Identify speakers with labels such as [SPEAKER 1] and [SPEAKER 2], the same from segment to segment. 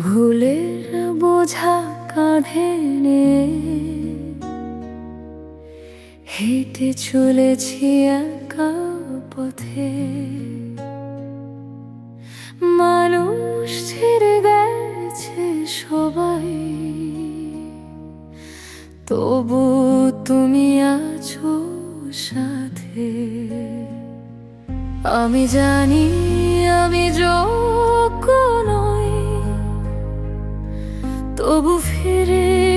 [SPEAKER 1] ভুলের বোঝা কাঁধে নে। হেঁটে চলেছি একা পথে। মানুষ ছেড়ে গেছে সবাই। তবু তুমি আছো সাথে। আমি জানি আমি যোগ্য নই। তবু ফিরে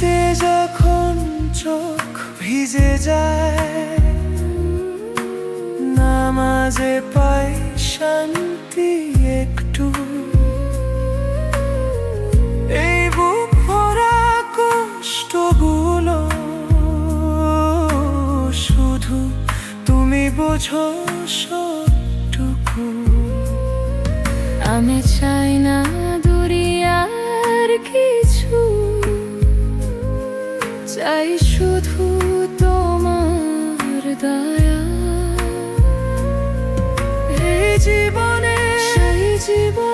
[SPEAKER 2] রাতে যখন চোখ ভিজে যায়, নামাজে পাই শান্তি একটু। এই বুক ভরা কষ্টগুলো শুধু তুমি বোঝো সবটুকু।
[SPEAKER 1] আমি চাই না চাই শুধু তোমার দায়া। হে জীবনে সেই জীবন